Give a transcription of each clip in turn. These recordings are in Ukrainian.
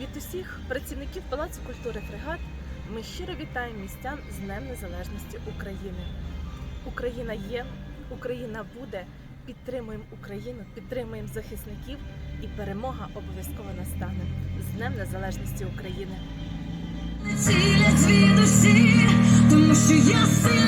Від усіх працівників Палацу культури фрегат ми щиро вітаємо містян з Днем Незалежності України. Україна є, Україна буде. Підтримуємо Україну, підтримуємо захисників, і перемога обов'язково настане з Днем Незалежності України. Цілять звідусі, тому що я сильна,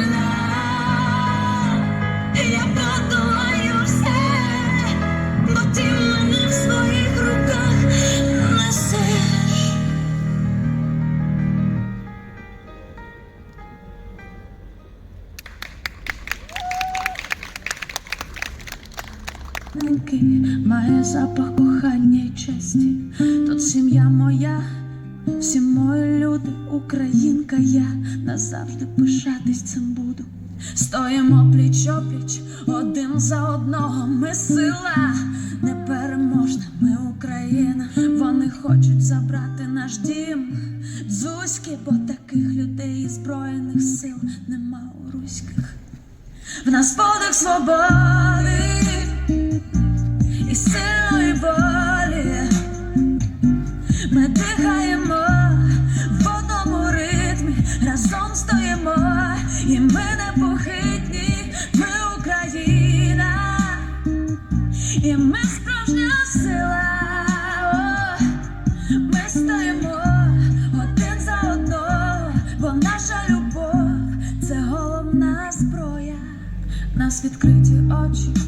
Ненький має запах кохання й честі. Тут сім'я моя, всі мої люди, українка я назавжди пишатись цим буду. Стоїмо пліч опліч, один за одного. Ми сила непереможна, ми Україна. Вони хочуть забрати наш дім. Зузьки, бо таких людей і збройних сил нема у руських. В нас подих свободи і силої волі ми дихаємо в одному ритмі, разом стоїмо, і ми непохитні, ми Україна, і ми справжня сила. Ми стоїмо один за одного, бо наша любов це головна зброя. Нас відкриті очі,